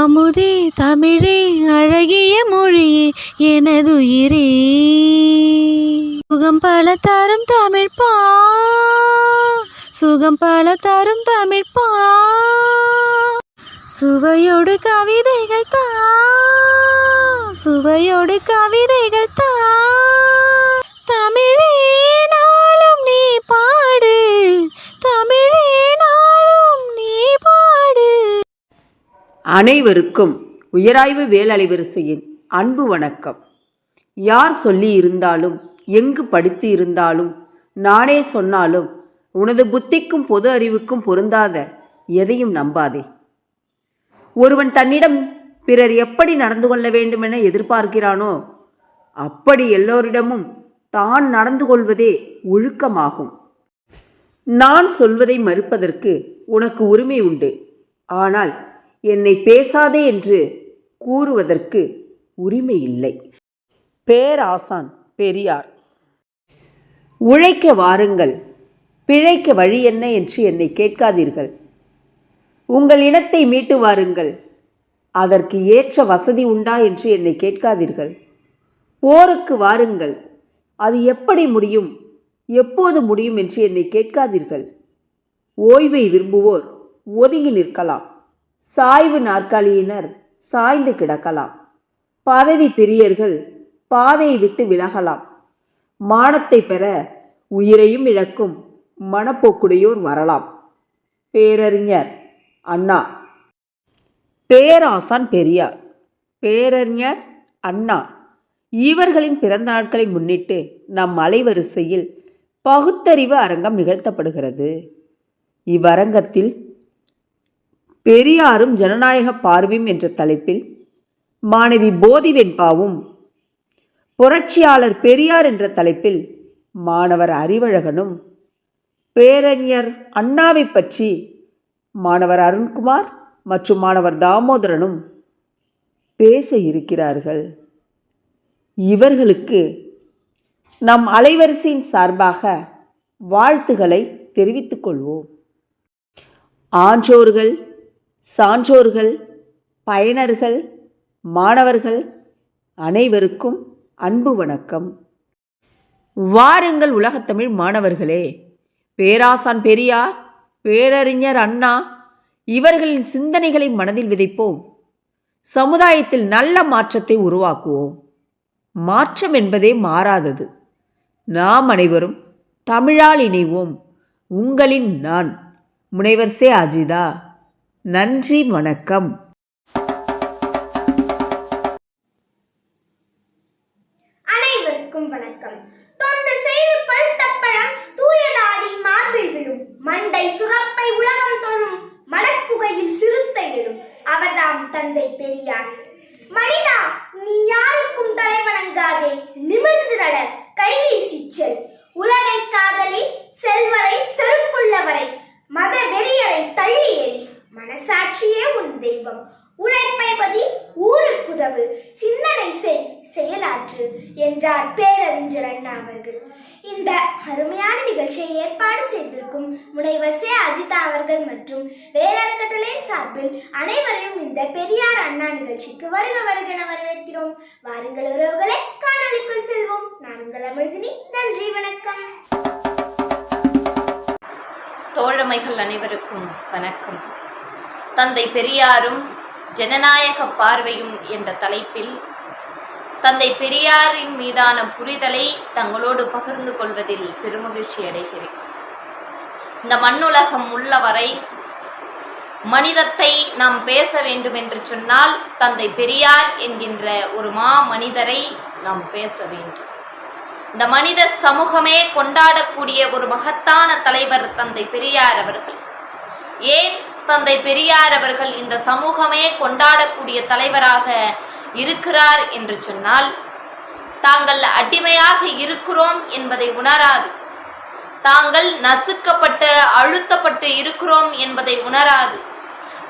அமுதே தமிழே அழகிய மொழியே எனதுயிரே. சுகம் பல தரும் தமிழ்ப்பா சுகம் பல தரும் தமிழ்ப்பா சுவையோடு கவிதைகள் தா சுவையோடு கவிதைகள் தா. தமிழே நாளும் நீ பா அனைவருக்கும் உயராய்வு வேலலைவரிசையின் அன்பு வணக்கம். யார் சொல்லி இருந்தாலும் எங்கு படித்து இருந்தாலும் நானே சொன்னாலும் உனது புத்திக்கும் பொது அறிவுக்கும் பொருந்தாத எதையும் நம்பாதே. ஒருவன் தன்னிடம் பிறர் எப்படி நடந்து கொள்ள வேண்டுமென எதிர்பார்க்கிறானோ அப்படி எல்லோரிடமும் தான் நடந்து கொள்வதே ஒழுக்கமாகும். நான் சொல்வதை மறுப்பதற்கு உனக்கு உரிமை உண்டு. ஆனால் என்னை பேசாதே என்று கூறுவதற்கு உரிமை இல்லை பேராசான் பெரியார். உழைக்க வாருங்கள். பிழைக்க வழி என்ன என்று என்னை கேட்காதீர்கள். உங்கள் இனத்தை மீட்டு வாருங்கள். அதற்கு ஏற்ற வசதி உண்டா என்று என்னை கேட்காதீர்கள். போருக்கு வாருங்கள். அது எப்படி முடியும்? எப்போது முடியும் என்று என்னை கேட்காதீர்கள். ஓய்வை விரும்புவோர் ஒதுங்கி நிற்கலாம். சாய்வு நாற்காலியினர் சாய்ந்து கிடக்கலாம். பதவி பிரியர்கள் பாதையை விட்டு விலகலாம். மானத்தை பெற உயிரையும் இழக்கும் மனப்போக்குடையோர் வரலாம். பேரறிஞர் அண்ணா. பேராசான் பெரியார். பேரறிஞர் அண்ணா. இவர்களின் பிறந்த நாட்களை முன்னிட்டு நம் அலைவரிசையில் பகுத்தறிவு அரங்கம் நிகழ்த்தப்படுகிறது. இவ்வரங்கத்தில் பெரியாரும் ஜனநாயக பார்வையும் என்ற தலைப்பில் மாணவி போதி வெண்பாவும் புரட்சியாளர் பெரியார் என்ற தலைப்பில் மாணவர் அறிவழகனும் பேரறிஞர் அண்ணாவை பற்றி மாணவர் அருண்குமார் மற்றும் மாணவர் தாமோதரனும் பேச இருக்கிறார்கள். இவர்களுக்கு நம் அலைவரிசையின் சார்பாக வாழ்த்துக்களை தெரிவித்துக் கொள்வோம். ஆன்றோர்கள் சான்றோர்கள் பயனர்கள் மாணவர்கள் அனைவருக்கும் அன்பு வணக்கம். வாருங்கள் உலகத்தமிழ் மாணவர்களே. பேராசான் பெரியார் பேரறிஞர் அண்ணா இவர்களின் சிந்தனைகளை மனதில் விதைப்போம். சமுதாயத்தில் நல்ல மாற்றத்தை உருவாக்குவோம். மாற்றம் என்பதே மாறாதது. நாம் அனைவரும் தமிழால் இணைவோம். உங்களின் நான் முனைவர் சே அஜிதா. நன்றி வணக்கம். அனைவருக்கும் வணக்கம். தொண்டு செய்து பழுத்த பழம் தூயதாடி மார்பில் விழும். மண்டை சுரப்பை உலகம் தொழும். மடக்குகையில் சிறுத்தை எழும். அவர்தாம் தந்தை பெரியார். மனிதா நீ யாருக்கும் தலைவணங்காதே நிமிர்ந்து நட கைவீசி செல். உலகை காதலி செல்வரை செருக்குள்ளவரை மத வெறியரை தள்ளி எறி மனசாட்சியே உன் தெய்வம். உழைப்பை பதி ஊருக்குதவு சிந்தனை செய் செயலாற்று என்றார் பேரறிஞர் அண்ணா அவர்கள். இந்த அருமையான நிகழ்ச்சியை ஏற்பாடு செய்திருக்கும் முனைவர் சே. அஜிதா அவர்கள் மற்றும் வேளாண் கட்டளையின் சார்பில் அனைவரையும் இந்த பெரியார் அண்ணா நிகழ்ச்சிக்கு வருக வருகென வரவேற்கிறோம். வாருங்கள் உறவுகளை காணொலிக்குள் செல்வோம். நான் உங்கள் அமிழ்தினி நன்றி வணக்கம். தோழமைகள் அனைவருக்கும் வணக்கம். தந்தை பெரியாரும் ஜனநாயக பார்வையும் என்ற தலைப்பில் தந்தை பெரியாரின் மீதான புரிதலை தங்களோடு பகிர்ந்து கொள்வதில் பெருமகிழ்ச்சி அடைகிறேன். இந்த மண்ணுலகம் உள்ளவரை மனிதத்தை நாம் பேச வேண்டும் என்று சொன்னால் தந்தை பெரியார் என்கின்ற ஒரு மா மனிதரை நாம் பேச வேண்டும். இந்த மனித சமூகமே கொண்டாடக்கூடிய ஒரு மகத்தான தலைவர் தந்தை பெரியார் அவர்கள். ஏன் தந்தை பெரியார் அவர்கள் இந்த சமூகமே கொண்டாடக்கூடிய தலைவராக இருக்கிறார் என்று சொன்னால் தாங்கள் அடிமையாக இருக்கிறோம் என்பதை உணராது. தாங்கள் நசுக்கப்பட்டு அழுத்தப்பட்டு இருக்கிறோம் என்பதை உணராது.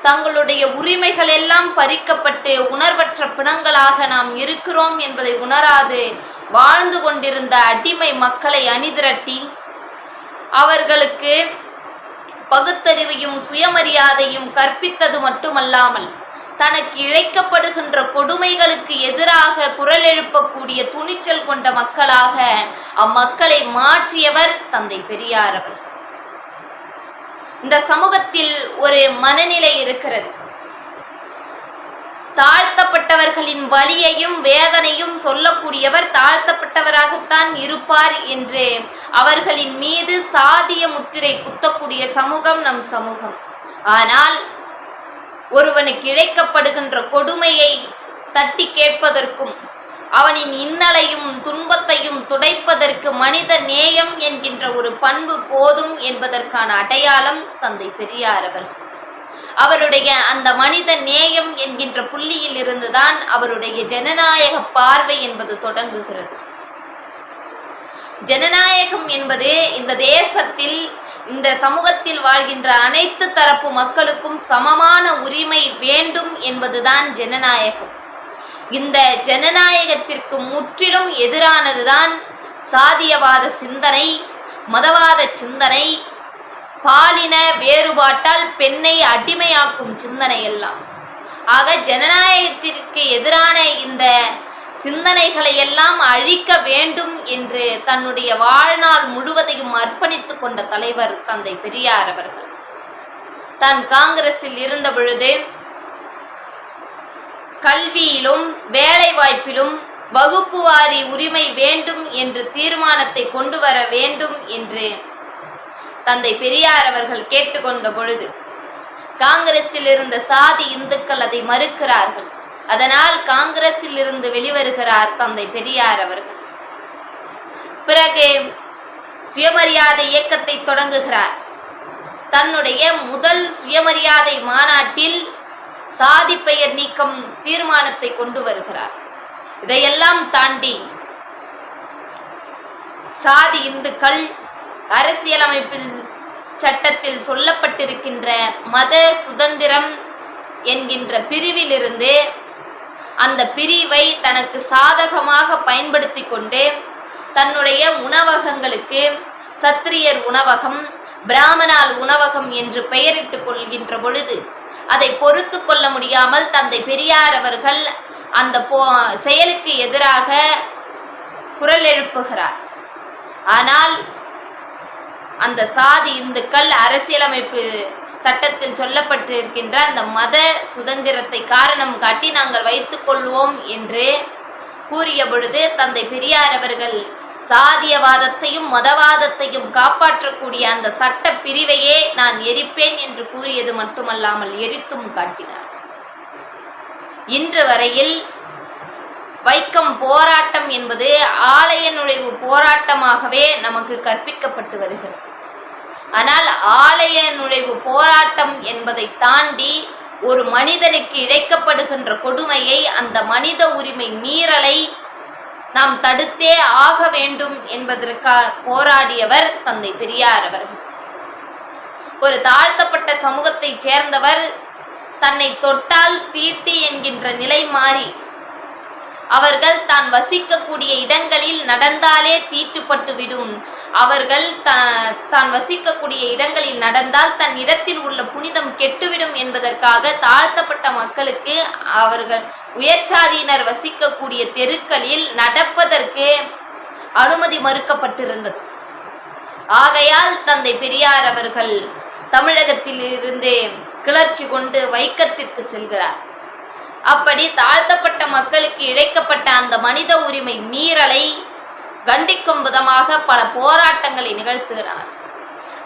தங்களுடைய உரிமைகள் எல்லாம் பறிக்கப்பட்டு உணர்வற்ற பிணங்களாக நாம் இருக்கிறோம் என்பதை உணராது வாழ்ந்து கொண்டிருந்த அடிமை மக்களை அணிதிரட்டி அவர்களுக்கு பகுத்தறிவையும் சுயமரியாதையும் கற்பித்தது மட்டுமல்லாமல் தனக்கு இழைக்கப்படுகின்ற கொடுமைகளுக்கு எதிராக குரல் எழுப்பக்கூடிய துணிச்சல் கொண்ட மக்களாக அம்மக்களை மாற்றியவர் தந்தை பெரியார் அவர் இந்த சமூகத்தில் ஒரு மனநிலை இருக்கிறது. தாழ்த்தப்பட்டவர்களின் வலியையும் வேதனையும் சொல்லக்கூடியவர் தாழ்த்தப்பட்டவராகத்தான் இருப்பார் என்று. அவர்களின் மீது சாதிய முத்திரை குத்தக்கூடிய சமூகம் நம் சமூகம். ஆனால் ஒருவனுக்கு இழைக்கப்படுகின்ற கொடுமையை தட்டி கேட்பதற்கும் அவனின் இன்னலையும் துன்பத்தையும் துடைப்பதற்கு மனித நேயம் என்கின்ற ஒரு பண்பு போதும் என்பதற்கான அடையாளம் தந்தை பெரியார் அவர்கள். அவருடைய அந்த மனித நேயம் என்கின்ற புள்ளியில் இருந்துதான் அவருடைய ஜனநாயக பார்வை என்பது தொடங்குகிறது. ஜனநாயகம் என்பது இந்த தேசத்தில் இந்த சமூகத்தில் வாழ்கின்ற அனைத்து தரப்பு மக்களுக்கும் சமமான உரிமை வேண்டும் என்பதுதான் ஜனநாயகம். இந்த ஜனநாயகத்திற்கு முற்றிலும் எதிரானதுதான் சாதியவாத சிந்தனை மதவாத சிந்தனை பாலின வேறுபாட்டால் பெண்ணை அடிமையாக்கும் சிந்தனை எல்லாம் ஆக ஜனநாயகத்திற்கு எதிரான இந்த சிந்தனைகளை எல்லாம் அழிக்க வேண்டும் என்று தன்னுடைய வாழ்நாள் முழுவதையும் அர்ப்பணித்து கொண்ட தலைவர் தந்தை பெரியார் அவர்கள். தான் காங்கிரஸில் இருந்த பொழுது கல்வியிலும் வேலைவாய்ப்பிலும் வகுப்புவாரி உரிமை வேண்டும் என்று தீர்மானத்தை கொண்டு வர வேண்டும் என்று தந்தை பெரியார் அவர்கள் கேட்டுக்கொண்ட பொழுது காங்கிரஸில் இருந்த சாதி இந்துக்கள் அதை மறுக்கிறார்கள். அதனால் காங்கிரஸில் இருந்து வெளிவருகிறார் தந்தை பெரியார் அவர்கள். பிறகு சுயமரியாதை இயக்கத்தை தொடங்குகிறார். தன்னுடைய முதல் சுயமரியாதை மாநாட்டில் சாதி பெயர் நீக்கம் தீர்மானத்தை கொண்டு வருகிறார். இதையெல்லாம் தாண்டி சாதி இந்துக்கள் அரசியலமைப்பில் சட்டத்தில் சொல்லப்பட்டிருக்கின்ற மத சுதந்திரம் என்கின்ற பிரிவிலிருந்து அந்த பிரிவை தனக்கு சாதகமாக பயன்படுத்தி கொண்டு தன்னுடைய உணவகங்களுக்கு சத்திரியர் உணவகம் பிராமணால் உணவகம் என்று பெயரிட்டுக் கொள்கின்ற பொழுது அதை பொறுத்து கொள்ள முடியாமல் தந்தை பெரியார் அவர்கள் அந்த போ செயலுக்கு எதிராக குரல் எழுப்புகிறார். ஆனால் அந்த சாதி இந்துக்கள் அரசியலமைப்பு சட்டத்தில் சொல்லப்பட்டிருக்கின்ற அந்த மத சுதந்திரத்தை காரணம் காட்டி நாங்கள் வைத்துக் கொள்வோம் என்று கூறிய பொழுது தந்தை பெரியார் அவர்கள் சாதியவாதத்தையும் மதவாதத்தையும் காப்பாற்றக்கூடிய அந்த சட்ட பிரிவையே நான் எரிப்பேன் என்று கூறியது மட்டுமல்லாமல் எரித்தும் காட்டினார். இன்று வரையில் வைக்கம் போராட்டம் என்பது ஆலய நுழைவு போராட்டமாகவே நமக்கு கற்பிக்கப்பட்டு வருகிறது. ஆனால் ஆலய நுழைவு போராட்டம் என்பதை தாண்டி ஒரு மனிதனுக்கு இழைக்கப்படுகின்ற கொடுமையை அந்த மனித உரிமை மீறலை நாம் தடுத்தே ஆக வேண்டும் என்பதற்காக போராடியவர் தந்தை பெரியார் அவர்கள். ஒரு தாழ்த்தப்பட்ட சமூகத்தைச் சேர்ந்தவர் தன்னை தொட்டால் தீட்டி என்கின்ற நிலை மாறி அவர்கள் தான் வசிக்கக்கூடிய இடங்களில் நடந்தாலே தீட்டுப்பட்டு விடும். அவர்கள் த தான் வசிக்கக்கூடிய இடங்களில் நடந்தால் தன் இடத்தில் உள்ள புனிதம் கெட்டுவிடும் என்பதற்காக தாழ்த்தப்பட்ட மக்களுக்கு அவர்கள் உயர்ச்சாதியினர் வசிக்கக்கூடிய தெருக்களில் நடப்பதற்கு அனுமதி மறுக்கப்பட்டிருந்தது. ஆகையால் தந்தை பெரியார் அவர்கள் தமிழகத்தில் இருந்து கிளர்ச்சி கொண்டு வைக்கத்திற்கு செல்கிறார். அப்படி தாழ்த்தப்பட்ட மக்களுக்கு இழைக்கப்பட்ட அந்த மனித உரிமை மீறலை கண்டிக்கும் விதமாக பல போராட்டங்களை நிகழ்த்துகிறார்.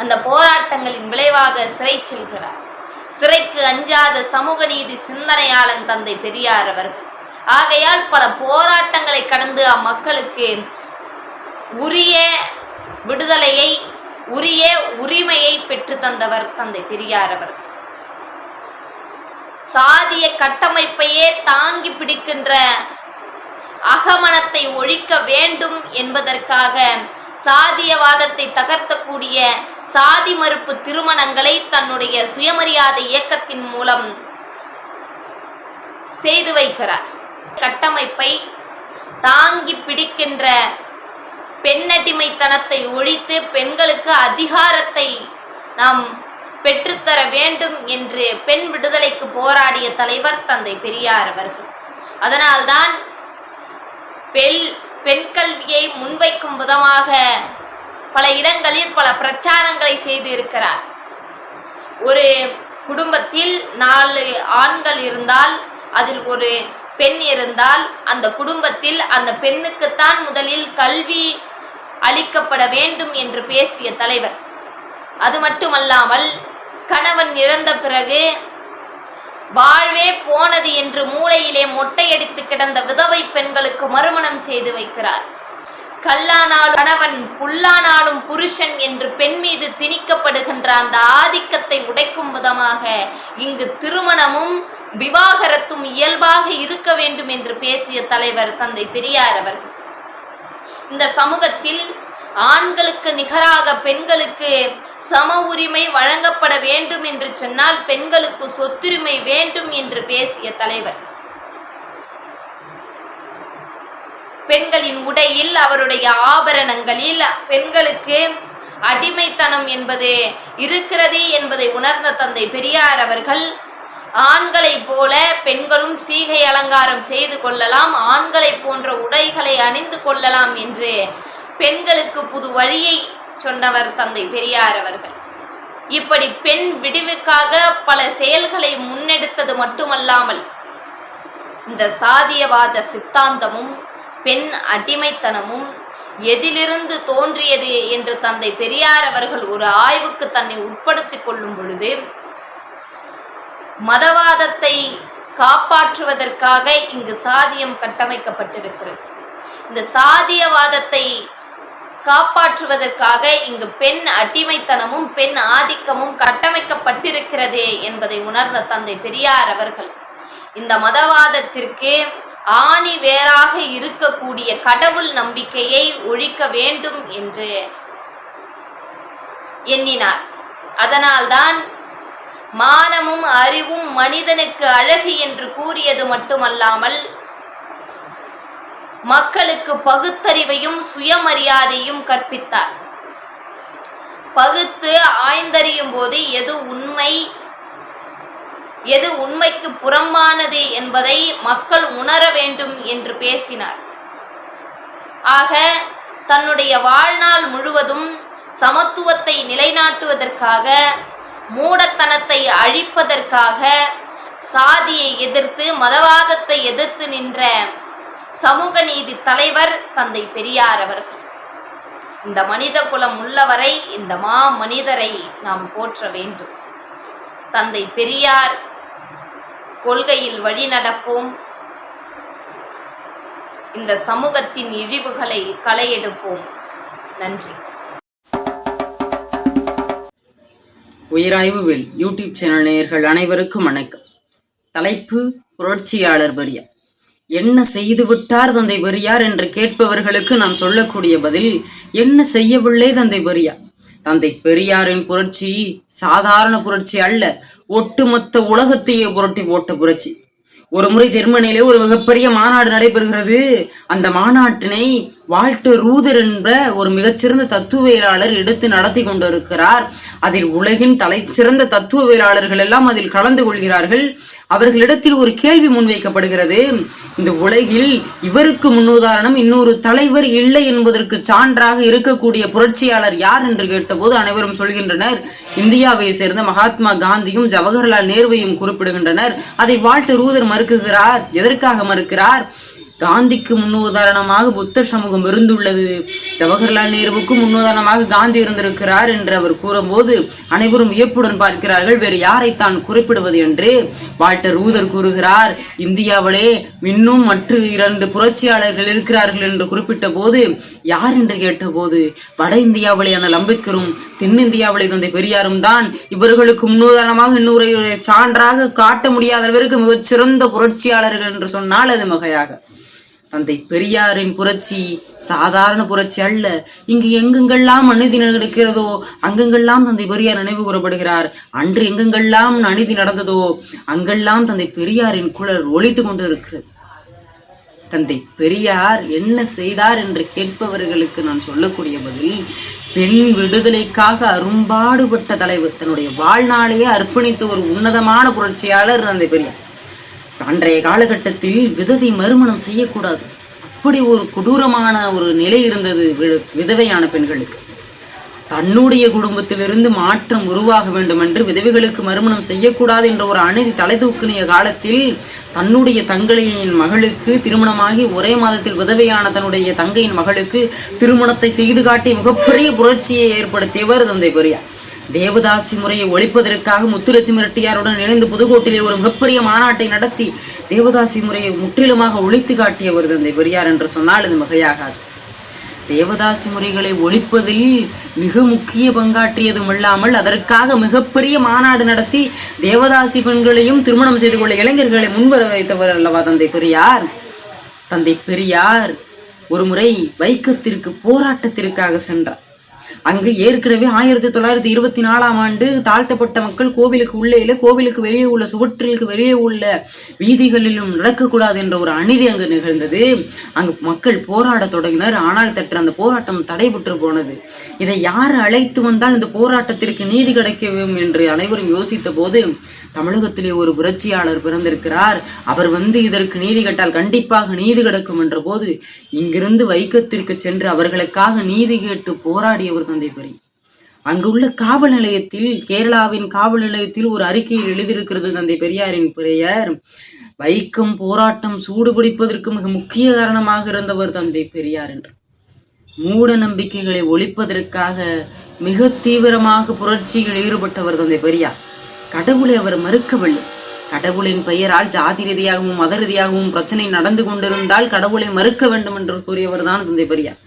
அந்த போராட்டங்களின் விளைவாக சிறை செல்கிறார். சிறைக்கு அஞ்சாத சமூக நீதி சிந்தனையாளன் தந்தை பெரியார் அவர்கள். ஆகையால் பல போராட்டங்களை கடந்து அம்மக்களுக்கு உரிய விடுதலையை உரிய உரிமையை பெற்று தந்தவர் தந்தை பெரியார் அவர்கள். சாதிய கட்டமைப்பையே தாங்கி பிடிக்கின்ற அகமனத்தை ஒழிக்க வேண்டும் என்பதற்காக சாதியவாதத்தை தகர்த்தக்கூடிய சாதி மறுப்பு திருமணங்களை தன்னுடைய சுயமரியாதை இயக்கத்தின் மூலம் செய்து வைக்கிறார். கட்டமைப்பை தாங்கி பிடிக்கின்ற பெண்ணடிமைத்தனத்தை ஒழித்து பெண்களுக்கு அதிகாரத்தை நாம் பெற்றுத்தர வேண்டும் என்று பெண் விடுதலைக்கு போராடிய தலைவர் தந்தை பெரியார் அவர்கள். அதனால்தான் பெல் பெண் கல்வியை முன்வைக்கும் விதமாக பல இடங்களில் பல பிரச்சாரங்களை செய்து இருக்கிறார் ஒரு குடும்பத்தில் நாலு ஆண்கள் இருந்தால் அதில் ஒரு பெண் இருந்தால் அந்த குடும்பத்தில் அந்த பெண்ணுக்குத்தான் முதலில் கல்வி அளிக்கப்பட வேண்டும் என்று பேசிய தலைவர். அது மட்டுமல்லாமல் கணவன் இறந்த பிறகு வாழ்வே போனது என்று மூளையிலே மொட்டையடித்து கிடந்த விதவை பெண்களுக்கு மறுமணம் செய்து வைக்கிறார். கல்லானாலும் கணவன் புல்லானாலும் புருஷன் என்று பெண் மீது திணிக்கப்படுகின்ற அந்த ஆதிக்கத்தை உடைக்கும் விதமாக இங்கு திருமணமும் விவாகரத்தும் இயல்பாக இருக்க வேண்டும் என்று பேசிய தலைவர் தந்தை பெரியார் அவர்கள். இந்த சமூகத்தில் ஆண்களுக்கு நிகராக பெண்களுக்கு சம உரிமை வழங்கப்பட வேண்டும் என்று சொன்னால் பெண்களுக்கு சொத்துரிமை வேண்டும் என்று பேசிய தலைவர். பெண்களின் உடையில் அவருடைய ஆபரணங்களில் பெண்களுக்கு அடிமைத்தனம் என்பது இருக்கிறது என்பதை உணர்ந்த தந்தை பெரியார் அவர்கள் ஆண்களைப் போல பெண்களும் சீகை அலங்காரம் செய்து கொள்ளலாம் ஆண்களைப் போன்ற உடைகளை அணிந்து கொள்ளலாம் என்று பெண்களுக்கு புது வழியை சொன்னவர் தந்தை பெரியார் அவர்கள். இப்படி பெண் விடிவுக்காக பல செயல்களை முன்னெடுத்தது மட்டுமல்லாமல் இந்த சாதியவாத சித்தாந்தமும் பெண் அடிமைத்தனமும் எதிலிருந்து தோன்றியது என்று தந்தை பெரியார் அவர்கள் ஒரு ஆய்வுக்கு தன்னை உட்படுத்திக் கொள்ளும் பொழுது மதவாதத்தை காப்பாற்றுவதற்காக இங்கு சாதியம் கட்டமைக்கப்பட்டிருக்கிறது. இந்த சாதியவாதத்தை காப்பாற்றுவதற்காக இங்கு பெண் அடிமைத்தனமும் பெண் ஆதிக்கமும் கட்டமைக்கப்பட்டிருக்கிறது என்பதை உணர்ந்த தந்தை பெரியார் அவர்கள். இந்த மதவாதத்திற்கு ஆணி வேறாக இருக்கக்கூடிய கடவுள் நம்பிக்கையை ஒழிக்க வேண்டும் என்று எண்ணினார். அதனால்தான் மானமும் அறிவும் மனிதனுக்கு அழகு என்று கூறியது மட்டுமல்லாமல் மக்களுக்கு பகுத்தறிவையும் சுயமரியாதையும் கற்பித்தார். பகுத்து ஆய்ந்தறியும் போது எது உண்மை எது உண்மைக்கு புறம்பானது என்பதை மக்கள் உணர வேண்டும் என்று பேசினார். ஆக தன்னுடைய வாழ்நாள் முழுவதும் சமத்துவத்தை நிலைநாட்டுவதற்காக மூடத்தனத்தை அழிப்பதற்காக சாதியை எதிர்த்து மதவாதத்தை எதிர்த்து நின்ற சமூக நீதி தலைவர் தந்தை பெரியார் அவர்கள். இந்த மனித குலம் உள்ளவரை இந்த மா மனிதரை நாம் போற்ற வேண்டும். தந்தை பெரியார் கொள்கையில் வழி நடப்போம். இந்த சமூகத்தின் இழிவுகளை களையெடுப்போம். நன்றி. உயிராய்வு வில் யூடியூப் சேனல் நேயர்கள் அனைவருக்கும் வணக்கம். தலைப்பு புரட்சியாளர் பெரியார் என்ன செய்து விட்டார் தந்தை பெரியார் என்று கேட்பவர்களுக்கு நாம் சொல்லக்கூடிய பதில் என்ன செய்யவில்லை தந்தை பெரியார்? தந்தை பெரியாரின் புரட்சி சாதாரண புரட்சி அல்ல ஒட்டுமொத்த உலகத்தையே புரட்டி போட்ட புரட்சி. ஒரு முறை ஜெர்மனியிலே ஒரு மிகப்பெரிய மாநாடு நடைபெறுகிறது. அந்த மாநாட்டினை வால்டர் ரூதர் என்ற ஒரு மிகச்சிறந்த தத்துவவியலாளர் எடுத்து நடத்தி கொண்டிருக்கிறார். அதில் உலகின் தலை சிறந்த தத்துவவியலாளர்கள் எல்லாம் அதில் கலந்து கொள்கிறார்கள். அவர்களிடத்தில் ஒரு கேள்வி முன்வைக்கப்படுகிறது. இந்த உலகில் இவருக்கு முன்னுதாரணம் இன்னொரு தலைவர் இல்லை என்பதற்கு சான்றாக இருக்கக்கூடிய புரட்சியாளர் யார் என்று கேட்டபோது அனைவரும் சொல்கின்றனர். இந்தியாவை சேர்ந்த மகாத்மா காந்தியும் ஜவஹர்லால் நேருவையும் குறிப்பிடுகின்றனர். அதை வால்டர் ரூதர் மறுக்குகிறார். எதற்காக மறுக்கிறார்? காந்திக்கு முன்னுதாரணமாக புத்தர் சமூகம் இருந்துள்ளது. ஜவஹர்லால் நேருவுக்கு முன்னுதாரணமாக காந்தி இருந்திருக்கிறார் என்று அவர் கூறும்போது அனைவரும் வியப்புடன் பார்க்கிறார்கள் வேறு யாரை தான் குறிப்பிடுவது என்று. வால்டர் ஊதர் கூறுகிறார் இந்தியாவிலே இன்னும் மற்ற இரண்டு புரட்சியாளர்கள் இருக்கிறார்கள் என்று குறிப்பிட்ட போது யார் என்று கேட்டபோது வட இந்தியாவிலே அந்த அம்பேத்கரும் தென்னிந்தியாவிலே தந்தை பெரியாரும் தான் இவர்களுக்கு முன்னுதாரணமாக இன்னொரு சான்றாக காட்ட முடியாத அளவிற்கு மிகச்சிறந்த புரட்சியாளர்கள் என்று சொன்னால் அது மகையாக. தந்தை பெரியாரின் புரட்சி சாதாரண புரட்சி அல்ல. இங்கு எங்கெங்கெல்லாம் அநீதி நடக்கிறதோ அங்கெங்கெல்லாம் தந்தை பெரியார் நினைவு கூறப்படுகிறார் அன்று எங்கெங்கெல்லாம் அநீதி நடந்ததோ அங்கெல்லாம் தந்தை பெரியாரின் குழல் ஒழித்து கொண்டு இருக்கிறது தந்தை பெரியார் என்ன செய்தார் என்று கேட்பவர்களுக்கு நான் சொல்லக்கூடிய பதில் பெண் விடுதலைக்காக அரும்பாடுபட்ட தலைவர் தன்னுடைய வாழ்நாளையே அர்ப்பணித்த ஒரு உன்னதமான புரட்சியாளர் தந்தை பெரியார். அன்றைய காலகட்டத்தில் விதவை மறுமணம் செய்யக்கூடாது. அப்படி ஒரு கொடூரமான ஒரு நிலை இருந்தது விதவையான பெண்களுக்கு. தன்னுடைய குடும்பத்திலிருந்து மாற்றம் உருவாக வேண்டும் என்று விதவைகளுக்கு மறுமணம் செய்யக்கூடாது என்ற ஒரு அநீதி தலை தூக்கினிய காலத்தில் தன்னுடைய தங்கையின் மகளுக்கு திருமணமாகி ஒரே மாதத்தில் விதவையான தன்னுடைய தங்கையின் மகளுக்கு திருமணத்தை செய்து காட்டி மிகப்பெரிய புரட்சியை ஏற்படுத்தியவர் தந்தை பெரியார். தேவதாசி முறையை ஒழிப்பதற்காக முத்துலட்சுமி ரெட்டியாருடன் இணைந்து புதுக்கோட்டிலே ஒரு மிகப்பெரிய மாநாட்டை நடத்தி தேவதாசி முறையை முற்றிலுமாக ஒழித்து காட்டியவர் தந்தை பெரியார் என்று சொன்னால் இது மிகையாகாது. தேவதாசி முறைகளை ஒழிப்பதில் மிக முக்கிய பங்காற்றியதும் இல்லாமல் அதற்காக மிகப்பெரிய மாநாடு நடத்தி தேவதாசி பெண்களையும் திருமணம் செய்து கொள்ள இளைஞர்களை முன்வர வைத்தவர் அல்லவா தந்தை பெரியார்? தந்தை பெரியார் ஒருமுறை வைக்கத்திற்கு போராட்டத்திற்காக சென்றார். அங்கு ஏற்கனவே ஆயிரத்தி தொள்ளாயிரத்தி இருபத்தி நாலாம் ஆண்டு தாழ்த்தப்பட்ட மக்கள் கோவிலுக்கு உள்ளே இல்லை கோவிலுக்கு வெளியே உள்ள சுவற்றிற்கு வெளியே உள்ள வீதிகளிலும் நடக்கக்கூடாது என்ற ஒரு அநீதி அங்கு நிகழ்ந்தது. அங்கு மக்கள் போராடத் தொடங்கினர். ஆனால் தற்று அந்த போராட்டம் தடைபட்டு போனது. இதை யார் அழைத்து வந்தால் இந்த போராட்டத்திற்கு நீதி கிடைக்கவும் என்று அனைவரும் யோசித்த போது தமிழகத்திலே ஒரு புரட்சியாளர் பிறந்திருக்கிறார். அவர் வந்து இதற்கு நீதி கேட்டால் கண்டிப்பாக நீதி கிடக்கும் என்ற போது இங்கிருந்து வைக்கத்திற்கு சென்று அவர்களுக்காக நீதி கேட்டு போராடியவர் தந்தை பெரிய அங்குள்ள காவல் நிலையத்தில் கேரளாவின் காவல் நிலையத்தில் ஒரு அறிக்கையில் எழுதியிருக்கிறது தந்தை பெரியாரின் பெயர் வைக்கம் போராட்டம் சூடுபிடிப்பதற்கு மிக முக்கிய காரணமாக இருந்தவர் தந்தை பெரியார் என்று. மூட நம்பிக்கைகளை ஒழிப்பதற்காக மிக தீவிரமாக புரட்சியில் ஈடுபட்டவர் தந்தை பெரியார். கடவுளை அவர் மறுக்கவில்லை. கடவுளின் பெயரால் ஜாதி ரீதியாகவும் மத ரீதியாகவும் பிரச்சனை நடந்து கொண்டிருந்தால் கடவுளை மறுக்க வேண்டும் என்று கூறியவர் தான் தந்தை பெரியார்.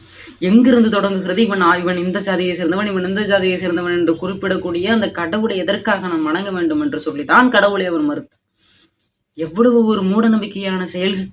எங்கிருந்து தொடங்குகிறது? இவன் இவன் இந்த ஜாதியை சேர்ந்தவன் இவன் இந்த ஜாதியை சேர்ந்தவன் என்று குறிப்பிடக்கூடிய அந்த கடவுளை எதற்காக நாம் வணங்க வேண்டும் என்று சொல்லி தான் கடவுளை அவர் மறுத்தார். எவ்வளவு ஒரு மூட நம்பிக்கையான செயல்கள்.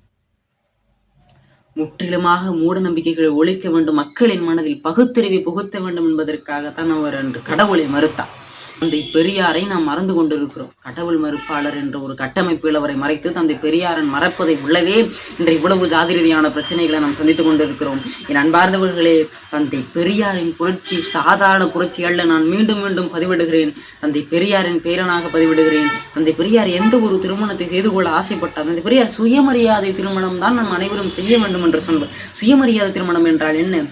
முற்றிலுமாக மூட நம்பிக்கைகளை ஒழிக்க வேண்டும் மக்களின் மனதில் பகுத்தறிவை புகுத்த வேண்டும் என்பதற்காகத்தான் அவர் அன்று கடவுளை மறுத்தார். தந்தை பெரியாரை நாம் மறந்து கொண்டிருக்கிறோம். கடவுள் மறுப்பாளர் என்ற ஒரு கட்டமைப்பில் அவரை மறைத்து தந்தை பெரியாரன் மறப்பதை உள்ளவே இன்று இவ்வளவு ஜாதி ரீதியான பிரச்சனைகளை நாம் சந்தித்துக் கொண்டிருக்கிறோம். என் அன்பார்ந்தவர்களே தந்தை பெரியாரின் புரட்சி சாதாரண புரட்சி அல்ல. நான் மீண்டும் மீண்டும் பதிவிடுகிறேன். தந்தை பெரியாரின் பேரனாக பதிவிடுகிறேன். தந்தை பெரியார் எந்த ஒரு திருமணத்தை செய்து கொள்ள ஆசைப்பட்டார்? தந்தை பெரியார் சுயமரியாதை திருமணம் தான் நாம் அனைவரும் செய்ய வேண்டும் என்று சொன்னார் சுயமரியாதை திருமணம் என்றால் என்ன?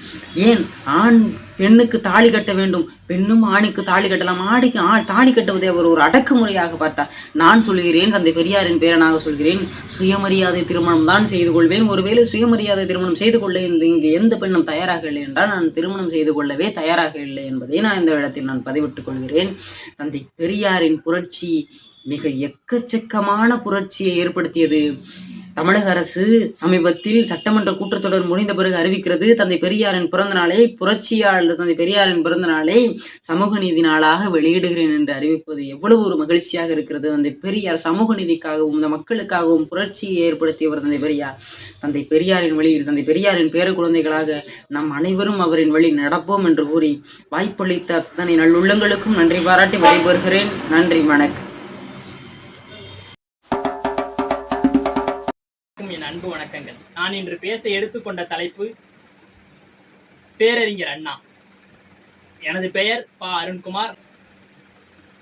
ஏன் ஆண் பெண்ணுக்கு தாலி கட்ட வேண்டும். பெண்ணும் ஆணுக்கு தாலி கட்டலாம். ஆடிக்கு ஆ தாலி கட்டுவதை அவர் ஒரு அடக்குமுறையாக பார்த்தார். நான் சொல்கிறேன் தந்தை பெரியாரின் பேரனாக சொல்கிறேன் சுயமரியாதை திருமணம் தான் செய்து கொள்வேன். ஒருவேளை சுயமரியாதை திருமணம் செய்து கொள்ள இந்த இங்கு எந்த பெண்ணும் தயாராக இல்லை என்றால் நான் திருமணம் செய்து கொள்ளவே தயாராக இல்லை என்பதை நான் இந்த இடத்தில் நான் பதிவிட்டுக் கொள்கிறேன். தந்தை பெரியாரின் புரட்சி மிக எக்கச்சக்கமான புரட்சியை ஏற்படுத்தியது. தமிழக அரசு சமீபத்தில் சட்டமன்ற கூட்டத்தொடர் முடிந்த பிறகு அறிவிக்கிறது தந்தை பெரியாரின் பிறந்த நாளை புரட்சியாளர் தந்தை பெரியாரின் பிறந்த நாளை சமூக நீதி நாளாக வெளியிடுகிறேன் என்று அறிவிப்பது எவ்வளவு ஒரு மகிழ்ச்சியாக இருக்கிறது. தந்தை பெரியார் சமூக நீதிக்காகவும் இந்த மக்களுக்காகவும் புரட்சியை ஏற்படுத்தியவர் தந்தை பெரியார். தந்தை பெரியாரின் வழியில் தந்தை பெரியாரின் பேர குழந்தைகளாக நாம் அனைவரும் அவரின் வழி நடப்போம் என்று கூறி வாய்ப்பளித்த அத்தனை நல்லுள்ளங்களுக்கும் நன்றி பாராட்டி விடைபெறுகிறேன். நன்றி வணக்கம். அன்பு வணக்கங்கள். நான் இன்று பேச எடுத்துக்கொண்ட தலைப்பு பேரறிஞர் அண்ணா. எனது பெயர் பா. அருண்குமார்.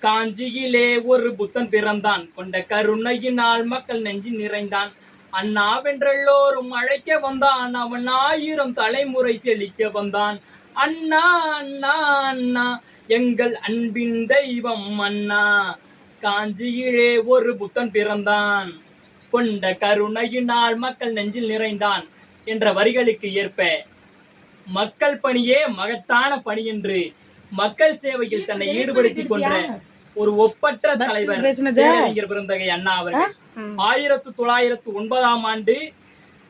காஞ்சியிலே ஒரு புத்தன் பிறந்தான். கொண்ட கருணையினால் மக்கள் நெஞ்சு நிறைந்தான். அண்ணா வென்றெல்லோரும் அழைக்க வந்தான். அவன் ஆயிரம் தலைமுறை செழிக்க வந்தான். அண்ணா அண்ணா அண்ணா. எங்கள் அன்பின் தெய்வம் அண்ணா. காஞ்சியிலே ஒரு புத்தன் பிறந்தான். கொண்ட கருணையினால் மக்கள் நெஞ்சில் நிறைந்தான் என்ற வரிகளுக்கு ஏற்ப மக்கள் பணியே மகத்தான பணி என்று மக்கள் சேவையில் தன்னை ஈடுபடுத்திக் கொண்ட ஒரு ஒப்பற்ற தலைவர் பெருந்தகை அண்ணா அவர்கள். ஆயிரத்து தொள்ளாயிரத்து ஒன்பதாம் ஆண்டு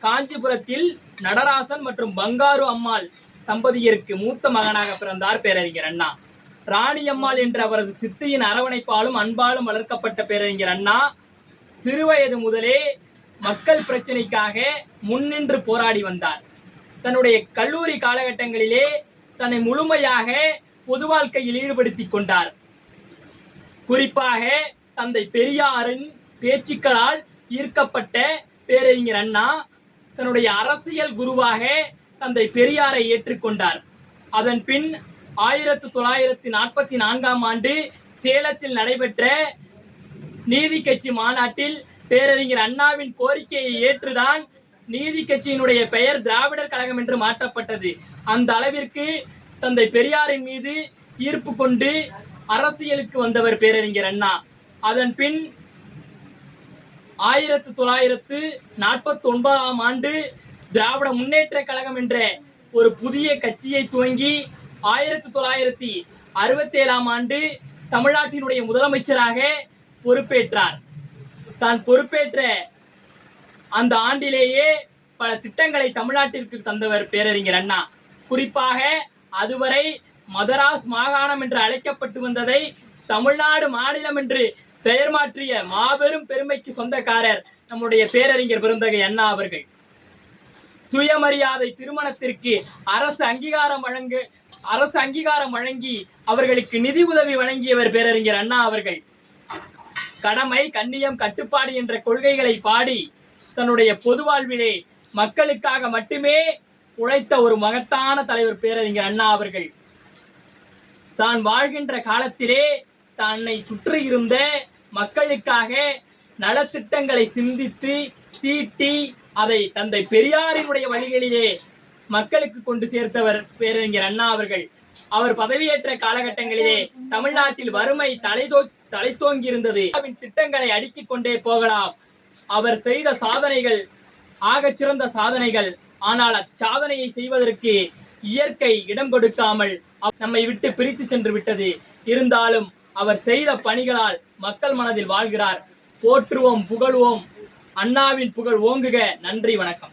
காஞ்சிபுரத்தில் நடராசன் மற்றும் பங்காரு அம்மாள் தம்பதியருக்கு மூத்த மகனாக பிறந்தார் பேரறிஞர் அண்ணா. ராணி அம்மாள் என்ற அவரது சித்தியின் அரவணைப்பாலும் அன்பாலும் வளர்க்கப்பட்ட பேரறிஞர் அண்ணா. சிறுவயது முதலே மக்கள் பிரச்சனைக்காக முன்னின்று போராடி வந்தார். தன்னுடைய கல்லூரி காலகட்டங்களிலே தன்னை முழுமையாக பொது வாழ்க்கையில் ஈடுபடுத்திக் கொண்டார். குறிப்பாக தந்தை பெரியாரின் பேச்சுக்களால் ஈர்க்கப்பட்ட பேரறிஞர் அண்ணா தன்னுடைய அரசியல் குருவாக தந்தை பெரியாரை ஏற்றுக்கொண்டார். அதன் பின் ஆயிரத்து தொள்ளாயிரத்தி நாற்பத்தி நான்காம் ஆண்டு சேலத்தில் நடைபெற்ற நீதி கட்சி மாநாட்டில் பேரறிஞர் அண்ணாவின் கோரிக்கையை ஏற்றுதான் நீதி கட்சியினுடைய பெயர் திராவிடர் கழகம் என்று மாற்றப்பட்டது. அந்த அளவிற்கு தந்தை பெரியாரின் மீது ஈர்ப்பு கொண்டு அரசியலுக்கு வந்தவர் பேரறிஞர் அண்ணா. அதன் பின் ஆயிரத்து தொள்ளாயிரத்து நாற்பத்தி ஒன்பதாம் ஆண்டு திராவிட முன்னேற்ற கழகம் என்ற ஒரு புதிய கட்சியை துவங்கி ஆயிரத்து தொள்ளாயிரத்தி அறுபத்தேழாம் ஆண்டு தமிழ்நாட்டினுடைய முதலமைச்சராக பொறுப்பேற்றார். தான் பொறுப்பேற்ற அந்த ஆண்டிலேயே பல திட்டங்களை தமிழ்நாட்டிற்கு தந்தவர் பேரறிஞர் அண்ணா. குறிப்பாக அதுவரை மதராஸ் மாகாணம் என்று அழைக்கப்பட்டு வந்ததை தமிழ்நாடு மாநிலம் என்று பெயர் மாற்றிய மாபெரும் பெருமைக்கு சொந்தக்காரர் நம்முடைய பேரறிஞர் பெருந்தகை அண்ணா அவர்கள். சுயமரியாதை திருமணத்திற்கு அரசு அங்கீகாரம் வழங்க அரசு அங்கீகாரம் வழங்கி அவர்களுக்கு நிதி உதவி வழங்கியவர் பேரறிஞர் அண்ணா அவர்கள். கடமை கண்ணியம் கட்டுப்பாடு என்ற கொள்கைகளை பாடி தன்னுடைய பொது வாழ்விலே மக்களுக்காக மட்டுமே உழைத்த ஒரு மகத்தான தலைவர் பேரறிஞர் அண்ணா அவர்கள். தான் வாழ்கின்ற காலத்திலே தன்னை சுற்றி இருந்த மக்களுக்காக நலத்திட்டங்களை சிந்தித்து தீட்டி அதை தந்தை பெரியாரினுடைய வழிகளிலே மக்களுக்கு கொண்டு சேர்த்தவர் பேரறிஞர் அண்ணா அவர்கள். அவர் பதவியேற்ற காலகட்டங்களிலே தமிழ்நாட்டில் வறுமை தலைதோ தலைத்தோங்கி இருந்தது திட்டங்களை அடுக்கிக் கொண்டே போகலாம். அவர் செய்த சாதனைகள் ஆகச் சிறந்த சாதனைகள். ஆனால் அச்சாதனையை செய்வதற்கு இயற்கை இடம் கொடுக்காமல் நம்மை விட்டு பிரித்து சென்று விட்டது. இருந்தாலும் அவர் செய்த பணிகளால் மக்கள் மனதில் வாழ்கிறார். போற்றுவோம் புகழ்வோம். அண்ணாவின் புகழ் ஓங்குக. நன்றி வணக்கம்.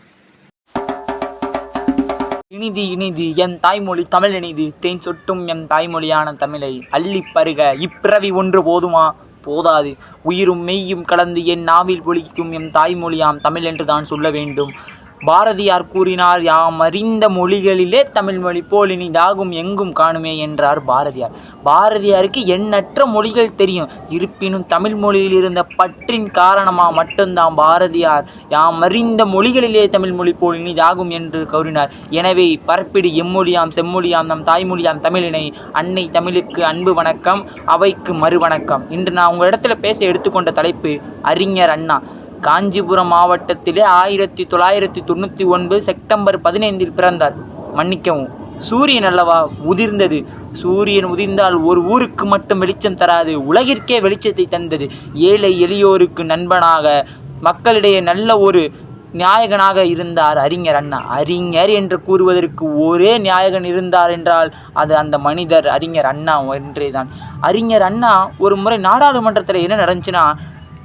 இனிது இனிது என் தாய்மொழி தமிழ் இனிது. தேன் சொட்டும் என் தாய்மொழியான தமிழை அள்ளிப் பருக. இப்பிறவி ஒன்று போதுமா? போதாது. உயிரும் மெய்யும் கலந்து என் நாவில் ஒழிக்கும் எம் தாய்மொழியாம் தமிழ் என்று தான் சொல்ல வேண்டும். பாரதியார் கூறினார் யாம் அறிந்த மொழிகளிலே தமிழ்மொழி போல் இனிதாகும் எங்கும் காணுமே என்றார் பாரதியார். பாரதியாருக்கு எண்ணற்ற மொழிகள் தெரியும். இருப்பினும் தமிழ் மொழியில் இருந்த பற்றின் காரணமாக மட்டும்தான் பாரதியார் யாம் அறிந்த மொழிகளிலே தமிழ் மொழி போல் இனிதாகும் என்று கூறினார். எனவே பரப்பிடு எம்மொழியாம் செம்மொழியாம் நம் தாய்மொழியாம் தமிழினை அன்னை தமிழுக்கு அன்பு வணக்கம் அவைக்கு மறு வணக்கம் இன்று நான் உங்கள் இடத்துல பேச எடுத்துக்கொண்ட தலைப்பு அறிஞர் அண்ணா காஞ்சிபுரம் மாவட்டத்திலே ஆயிரத்தி தொள்ளாயிரத்தி தொண்ணூற்றி ஒன்பது செப்டம்பர் பதினைந்தில் பிறந்தார். மன்னிக்கவும் சூரியன் அல்லவா உதிர்ந்தது. சூரியன் உதிர்ந்தால் ஒரு ஊருக்கு மட்டும் வெளிச்சம் தராது உலகிற்கே வெளிச்சத்தை தந்தது. ஏழை எளியோருக்கு நண்பனாக மக்களிடையே நல்ல ஒரு நாயகனாக இருந்தார் அறிஞர் அண்ணா. அறிஞர் என்று கூறுவதற்கு ஒரே நாயகன் இருந்தார் என்றால் அது அந்த மனிதர் அறிஞர் அண்ணா ஒன்றே தான் அறிஞர் அண்ணா ஒரு முறை நாடாளுமன்றத்தில் என்ன நடந்துச்சுன்னா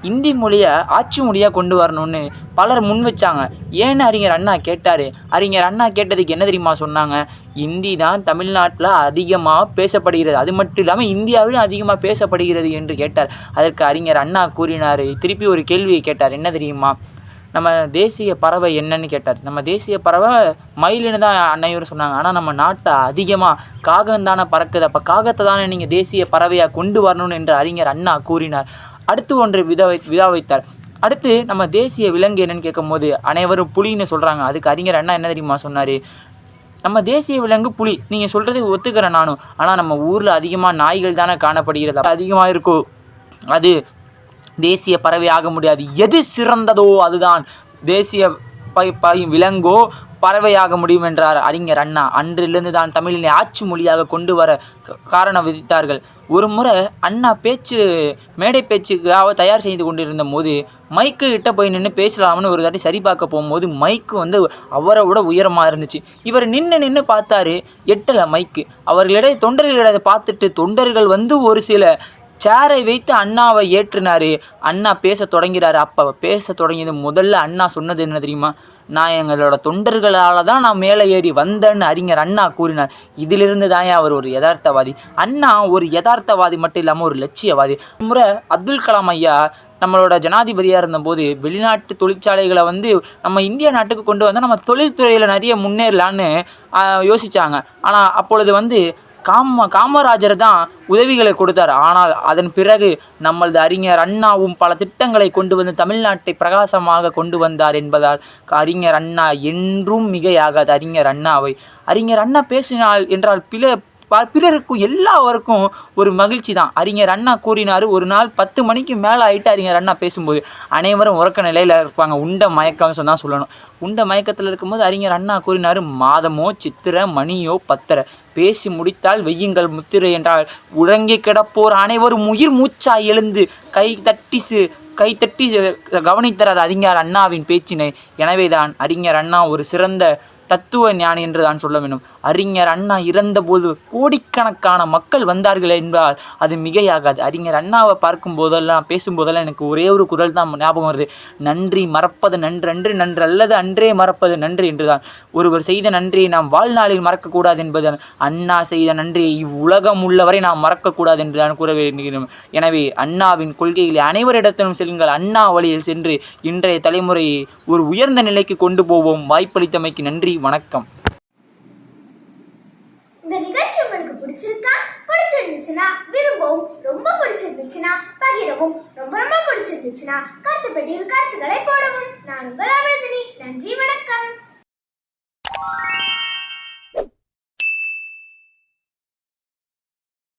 இந்தி மொழியை ஆட்சி மொழியாக கொண்டு வரணும்னு பலர் முன் வச்சாங்க. ஏன்னு அறிஞர் அண்ணா கேட்டார். அறிஞர் அண்ணா கேட்டதுக்கு என்ன தெரியுமா சொன்னாங்க? இந்தி தான் தமிழ்நாட்டில் அதிகமாக பேசப்படுகிறது. அது மட்டும் இல்லாமல் இந்தியாவிலும் அதிகமாக பேசப்படுகிறது என்று கேட்டார். அதற்கு அறிஞர் அண்ணா கூறினார். திருப்பி ஒரு கேள்வியை கேட்டார். என்ன தெரியுமா? நம்ம தேசிய பறவை என்னன்னு கேட்டார். நம்ம தேசிய பறவை மயிலுன்னு தான் அன்னையோர் சொன்னாங்க. ஆனால் நம்ம நாட்டை அதிகமாக காகம் தானே பறக்குது. அப்போ காகத்தை தானே நீங்கள் தேசிய பறவையாக கொண்டு வரணும்னு என்று அறிஞர் அண்ணா கூறினார். அடுத்து ஒன்று விதவை விதா வைத்தார் அடுத்து நம்ம தேசிய விலங்கு என்னன்னு கேட்கும்போது அனைவரும் புலின்னு சொல்கிறாங்க அதுக்கு அறிஞர் அண்ணா என்ன தெரியுமா சொன்னார்? நம்ம தேசிய விலங்கு புலி. நீங்கள் சொல்கிறது ஒத்துக்கிறேன் நானும். ஆனால் நம்ம ஊரில் அதிகமாக நாய்கள் தானே காணப்படுகிறது. அதிகமாக இருக்கோ அது தேசிய பறவை ஆக முடியாது. எது சிறந்ததோ அதுதான். தேசிய பை பை விலங்கோ பறவையாக முடியும் என்றார் அறிஞர் அண்ணா. அன்றிலிருந்து தான் தமிழினை ஆட்சி மொழியாக கொண்டு வர காரணம் விதித்தார்கள். ஒரு முறை அண்ணா பேச்சு மேடை பேச்சுக்காக தயார் செய்து கொண்டிருந்த போது மைக்கு கிட்ட போய் நின்று பேசலாம்னு ஒரு தாட்டி சரி பார்க்க போகும்போது மைக்கு வந்து அவரை விட உயரமாக இருந்துச்சு. இவர் நின்று நின்று பார்த்தாரு எட்டலை மைக்கு. அவர்களிடையே தொண்டர்களிடையே பார்த்துட்டு தொண்டர்கள் வந்து ஒரு சில சேரை வைத்து அண்ணாவை ஏற்றினார். அண்ணா பேச தொடங்கிறாரு. அப்போ பேச தொடங்கியது முதல்ல அண்ணா சொன்னது என்ன தெரியுமா? நான் எங்களோட தொண்டர்களால் தான் நான் மேலே ஏறி வந்தேன்னு அறிஞர் அண்ணா கூறினார். இதிலிருந்து தான் அவர் ஒரு யதார்த்தவாதி? அண்ணா ஒரு யதார்த்தவாதி மட்டும் இல்லாமல் ஒரு லட்சியவாதி. முறை அப்துல் கலாம் ஐயா நம்மளோட ஜனாதிபதியாக இருந்தபோது வெளிநாட்டு தொழிற்சாலைகளை வந்து நம்ம இந்திய நாட்டுக்கு கொண்டு வந்தால் நம்ம தொழில்துறையில் நிறைய முன்னேறலான்னு யோசித்தாங்க ஆனால் அப்பொழுது வந்து காம காமராஜர் தான் உதவிகளை கொடுத்தார். ஆனால் அதன் பிறகு நம்மளது அறிஞர் அண்ணாவும் பல திட்டங்களை கொண்டு வந்து தமிழ்நாட்டை பிரகாசமாக கொண்டு வந்தார் என்பதால் அறிஞர் அண்ணா என்றும் மிகையாகாது. அறிஞர் அண்ணாவை. அறிஞர் அண்ணா பேசினால் என்றால் பில பிறருக்கும் எல்லாருக்கும் ஒரு மகிழ்ச்சி தான். அறிஞர் அண்ணா கூறினார் ஒரு நாள் பத்து மணிக்கு மேலே ஆயிட்டு அறிஞர் அண்ணா பேசும்போது அனைவரும் உறக்க நிலையில் இருப்பாங்க. உண்ட மயக்கம்னு சொன்னால் சொல்லணும். உண்ட மயக்கத்தில் இருக்கும்போது அறிஞர் அண்ணா கூறினார் மாதமோ சித்திரை மணியோ பத்தரை. பேசி முடித்தால் வெய்யுங்கள் முத்திரை என்றால் உறங்கி கிடப்போர் அனைவரும் உயிர் மூச்சாய் எழுந்து கை தட்டி சி கை தட்டி அறிஞர் அண்ணாவின் பேச்சினை. எனவேதான் அறிஞர் அண்ணா ஒரு சிறந்த தத்துவ ஞானி என்று தான் சொல்ல வேண்டும். அறிஞர் அண்ணா இறந்தபோது கோடிக்கணக்கான மக்கள் வந்தார்கள் என்றால் அது மிகையாகாது. அறிஞர் அண்ணாவை பார்க்கும் போதெல்லாம் பேசும்போதெல்லாம் எனக்கு ஒரே ஒரு குரல் தான் ஞாபகம் வருது. நன்றி மறப்பது நன்று அன்று நன்று அல்லது அன்றே மறப்பது நன்று என்றுதான் ஒருவர் செய்த நன்றியை நாம் வாழ்நாளில் மறக்கக்கூடாது என்பது அண்ணா செய்த நன்றியை இவ்வுலகம் உள்ளவரை நாம் மறக்கக்கூடாது என்றுதான் கூற வேண்டுகிறோம் எனவே அண்ணாவின் கொள்கைகளை அனைவரிடத்திலும் செல்லுங்கள். அண்ணா வழியில் சென்று இன்றைய தலைமுறையை ஒரு உயர்ந்த நிலைக்கு கொண்டு போவோம். வாய்ப்பளித்தமைக்கு நன்றி. வணக்கம். இந்த நிகழ்ச்சி உங்களுக்கு பிடிச்சிருக்கா? பிடிச்சிருந்துச்சுன்னா விரும்பவும் ரொம்ப பிடிச்சிருந்துச்சுன்னா பகிரவும் ரொம்ப ரொம்ப பிடிச்சிருந்துச்சுன்னா கருத்து பெட்டியில் கருத்துக்களை போடவும். நான் உங்கள் அமிர்தினி. நன்றி வணக்கம்.